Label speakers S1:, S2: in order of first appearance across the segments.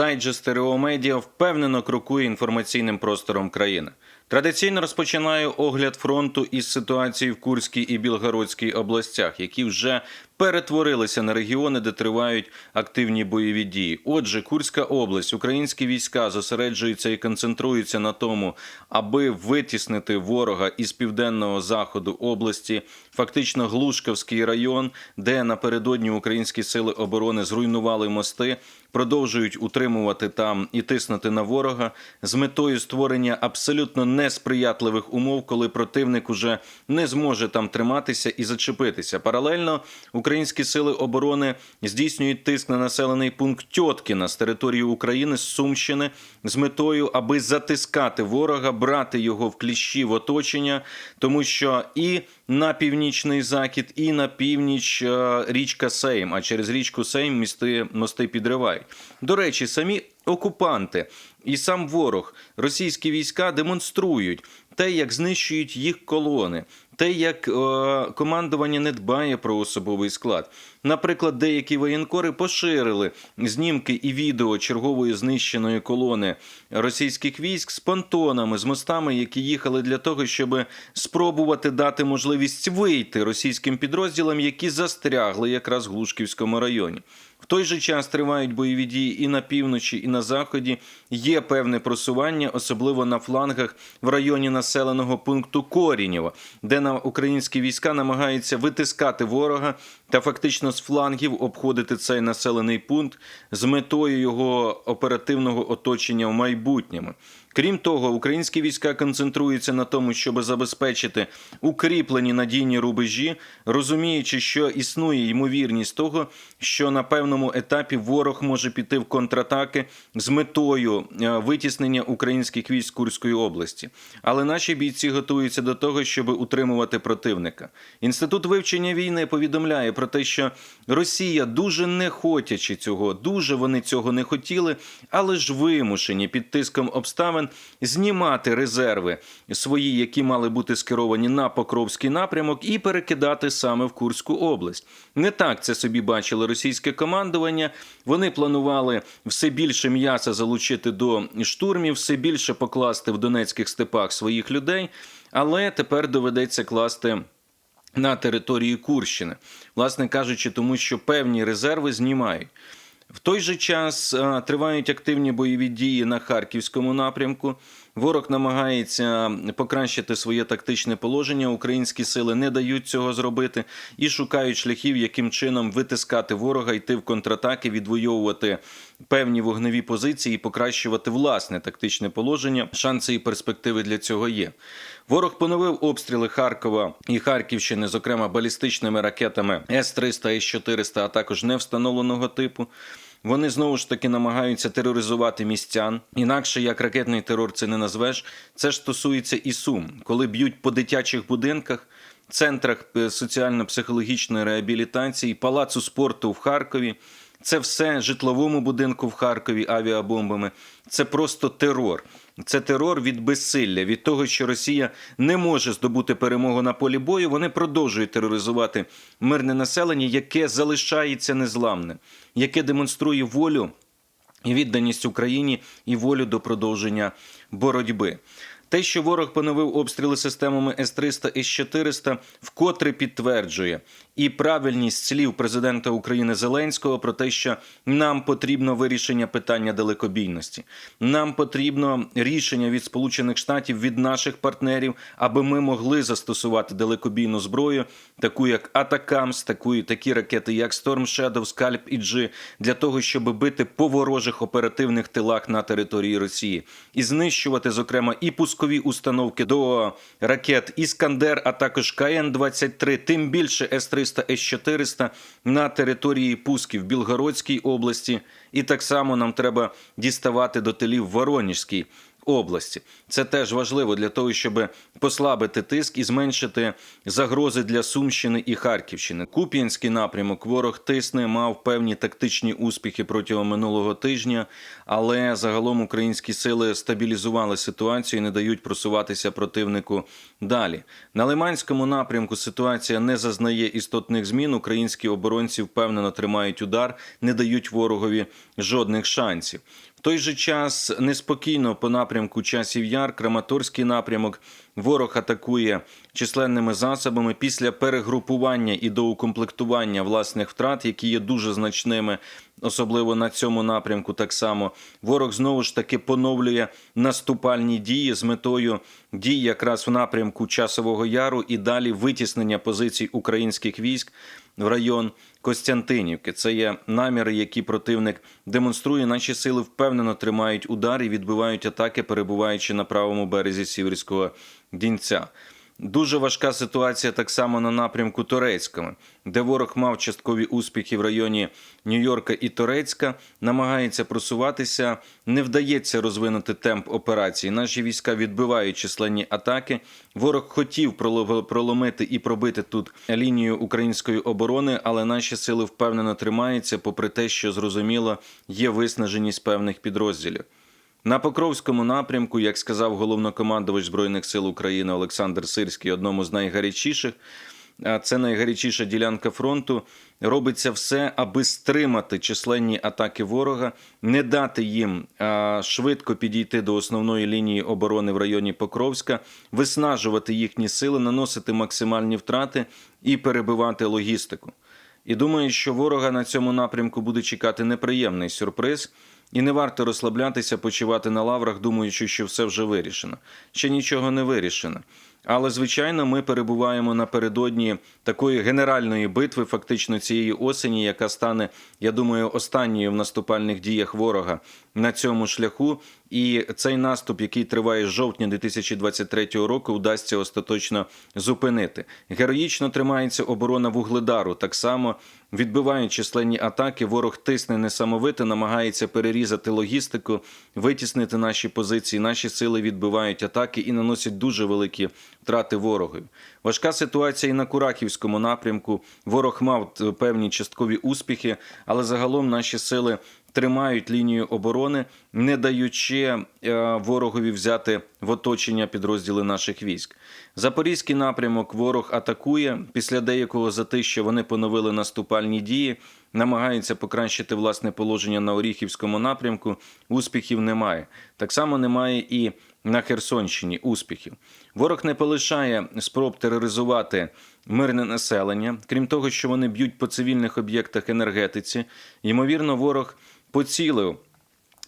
S1: Дайджест РО Медіа впевнено крокує інформаційним простором країни. Традиційно розпочинаю огляд фронту із ситуації в Курській і Білгородській областях, які вже перетворилися на регіони, де тривають активні бойові дії. Отже, Курська область, українські війська зосереджуються і концентруються на тому, аби витіснити ворога із південного заходу області, фактично Глушківський район, де напередодні українські сили оборони зруйнували мости, продовжують утримувати там і тиснути на ворога з метою створення абсолютно несприятливих умов, коли противник уже не зможе там триматися і зачепитися. Паралельно українські сили оборони здійснюють тиск на населений пункт Тьоткіна з території України з Сумщини з метою, аби затискати ворога, брати його в кліщі в оточення, тому що і на північний захід, і на північ е, річка Сейм. А через річку Сейм місти мости підривають. До речі, самі окупанти і сам ворог, російські війська демонструють те, як знищують їх колони, те, як е, командування не дбає про особовий склад. Наприклад, деякі воєнкори поширили знімки і відео чергової знищеної колони російських військ з понтонами, з мостами, які їхали для того, щоб спробувати дати можливість вийти російським підрозділам, які застрягли якраз в Глушківському районі. В той же час тривають бойові дії і на півночі, і на заході. Є певне просування, особливо на флангах в районі населеного пункту Корінєва, де на українські війська намагаються витискати ворога та фактично з флангів обходити цей населений пункт з метою його оперативного оточення в майбутньому. Крім того, українські війська концентруються на тому, щоб забезпечити укріплені надійні рубежі, розуміючи, що існує ймовірність того, що на певному етапі ворог може піти в контратаки з метою е, витіснення українських військ Курської області. Але наші бійці готуються до того, щоб утримувати противника. Інститут вивчення війни повідомляє про те, що Росія дуже не хотячи цього, дуже вони цього не хотіли, але ж вимушені під тиском обставин знімати резерви свої, які мали бути скеровані на Покровський напрямок, і перекидати саме в Курську область. Не так це собі бачило російське командування. Вони планували все більше м'яса залучити до штурмів, все більше покласти в донецьких степах своїх людей, але тепер доведеться класти. На території Курщини, власне кажучи, тому що певні резерви знімають. В той же час тривають активні бойові дії на харківському напрямку. Ворог намагається покращити своє тактичне положення. Українські сили не дають цього зробити і шукають шляхів, яким чином витискати ворога, йти в контратаки, відвоювати певні вогневі позиції, і покращувати власне тактичне положення. Шанси і перспективи для цього є. Ворог поновив обстріли Харкова і Харківщини, зокрема балістичними ракетами С-300, С-400, а також невстановленого типу. Вони знову ж таки намагаються тероризувати містян. Інакше як ракетний терор це не назвеш. Це ж стосується і сум, коли б'ють по дитячих будинках, центрах е, соціально-психологічної реабілітації, палацу спорту в Харкові. Це все житловому будинку в Харкові авіабомбами. Це просто терор. Це терор від безсилля, від того, що Росія не може здобути перемогу на полі бою. Вони продовжують тероризувати мирне населення, яке залишається незламним, яке демонструє волю і відданість Україні і волю до продовження боротьби. Те, що ворог поновив обстріли системами С-300 і С-400, вкотре підтверджує і правильність слів президента України Зеленського про те, що нам потрібно вирішення питання далекобійності. Нам потрібно рішення від Сполучених Штатів від наших партнерів, аби ми могли застосувати далекобійну зброю, таку як Атакамс, таку такі ракети, як Storm Shadow, Скальп і Джи, для того, щоб бити по ворожих оперативних тилах на території Росії і знищувати, зокрема, і пускові установки до ракет Іскандер, а також КН-23, тим більше С-300, С-400 на території пусків Білгородській області. І так само нам треба діставати до тилів Воронежській області. Це теж важливо для того, щоб послабити тиск і зменшити загрози для Сумщини і Харківщини. Куп'янський напрямок ворог тисне, мав певні тактичні успіхи протягом минулого тижня, але загалом українські сили стабілізували ситуацію і не дають просуватися противнику далі. На Лиманському напрямку ситуація не зазнає істотних змін. Українські оборонці впевнено тримають удар, не дають ворогові жодних шансів. Той же час неспокійно по напрямку часів яр, Краматорський напрямок. Ворог атакує численними засобами після перегрупування і доукомплектування власних втрат, які є дуже значними, особливо на цьому напрямку. Так само ворог знову ж таки поновлює наступальні дії з метою дій якраз в напрямку часового яру і далі витіснення позицій українських військ в район Костянтинівки. Це є наміри, які противник демонструє. Наші сили впевнено тримають удар і відбивають атаки, перебуваючи на правому березі Сіверського Дінця. Дуже важка ситуація так само на напрямку Торецькому, де ворог мав часткові успіхи в районі Нью-Йорка і Торецька, намагається просуватися, не вдається розвинути темп операції. Наші війська відбивають численні атаки. Ворог хотів проло- проломити і пробити тут лінію української оборони, але наші сили впевнено тримаються, попри те, що зрозуміло є виснаженість певних підрозділів. На Покровському напрямку, як сказав головнокомандувач Збройних сил України Олександр Сирський, одному з найгарячіших, а це найгарячіша ділянка фронту. Робиться все, аби стримати численні атаки ворога, не дати їм швидко підійти до основної лінії оборони в районі Покровська, виснажувати їхні сили, наносити максимальні втрати і перебивати логістику. І думаю, що ворога на цьому напрямку буде чекати неприємний сюрприз. І не варто розслаблятися, почивати на лаврах, думаючи, що все вже вирішено. Ще нічого не вирішено. Але звичайно, ми перебуваємо напередодні такої генеральної битви, фактично цієї осені, яка стане, я думаю, останньою в наступальних діях ворога на цьому шляху. І цей наступ, який триває з жовтня 2023 року, вдасться остаточно зупинити. Героїчно тримається оборона вугледару. Так само відбивають численні атаки. Ворог тисне несамовито, намагається перерізати логістику, витіснити наші позиції. Наші сили відбивають атаки і наносять дуже великі втрати ворогу. Важка ситуація і на Курахівському напрямку. Ворог мав е, певні часткові успіхи, але загалом наші сили тримають лінію оборони, не даючи е, ворогові взяти в оточення підрозділи наших військ. Запорізький напрямок ворог атакує після деякого затища вони поновили наступальні дії, намагаються покращити власне положення на Оріхівському напрямку. Успіхів немає. Так само немає і на Херсонщині успіхів. Ворог не полишає спроб тероризувати мирне населення, крім того, що вони б'ють по цивільних об'єктах енергетиці. Ймовірно, ворог поцілив.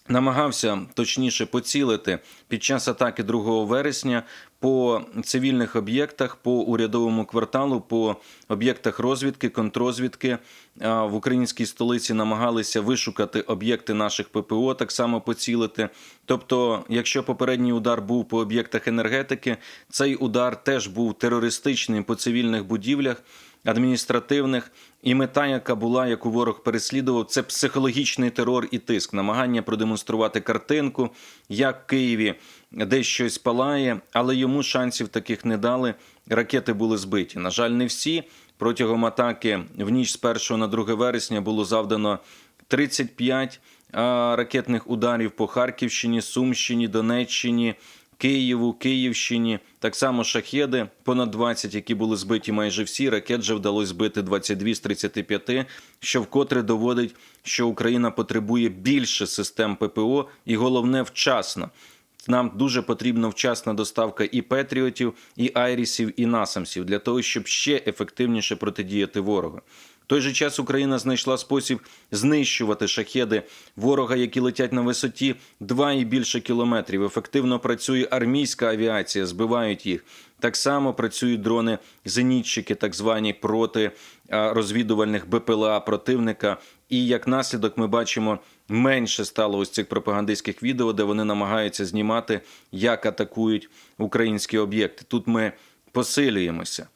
S1: Намагався точніше поцілити під час атаки 2 вересня по цивільних об'єктах, по урядовому кварталу, по об'єктах розвідки, контрозвідки в українській столиці намагалися вишукати об'єкти наших ППО, так само поцілити. Тобто, якщо попередній удар був по об'єктах енергетики, цей удар теж був терористичним по цивільних будівлях адміністративних. І мета, яка була, яку ворог переслідував, це психологічний терор і тиск, намагання продемонструвати картинку, як в Києві десь щось палає, але йому шансів таких не дали. Ракети були збиті. На жаль, не всі. Протягом атаки в ніч з 1 на 2 вересня було завдано 35 а, ракетних ударів по Харківщині, Сумщині, Донеччині. Києву, Київщині, так само шахеди, понад 20, які були збиті майже всі. Ракет же вдалося збити 22 з 35, що вкотре доводить, що Україна потребує більше систем ППО і головне вчасно. Нам дуже потрібна вчасна доставка і Петріотів, і Айрісів, і Насамсів для того, щоб ще ефективніше протидіяти ворогу. Той же час Україна знайшла спосіб знищувати шахеди ворога, які летять на висоті 2 і більше кілометрів. Ефективно працює армійська авіація, збивають їх. Так само працюють дрони зенітчики, так звані проти розвідувальних БПЛА противника. І як наслідок ми бачимо, менше стало ось цих пропагандистських відео, де вони намагаються знімати, як атакують українські об'єкти. Тут ми посилюємося.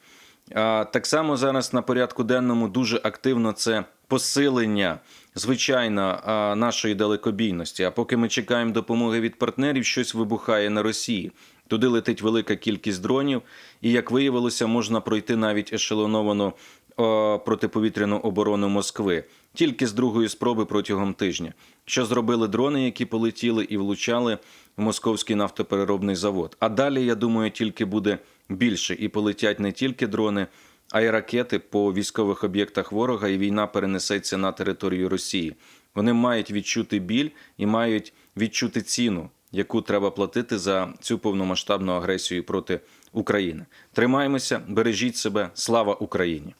S1: Так само зараз на порядку денному дуже активно це посилення звичайна а, нашої далекобійності. А поки ми чекаємо допомоги від партнерів, щось вибухає на Росії. Туди летить велика кількість дронів, і як виявилося, можна пройти навіть ешелоновану протиповітряну оборону Москви тільки з другої спроби протягом тижня. Що зробили дрони, які полетіли і влучали в московський нафтопереробний завод. А далі, я думаю, тільки буде більше і полетять не тільки дрони, а й ракети по військових об'єктах ворога, і війна перенесеться на територію Росії. Вони мають відчути біль і мають відчути ціну, яку треба платити за цю повномасштабну агресію проти України. Тримаємося, бережіть себе, слава Україні!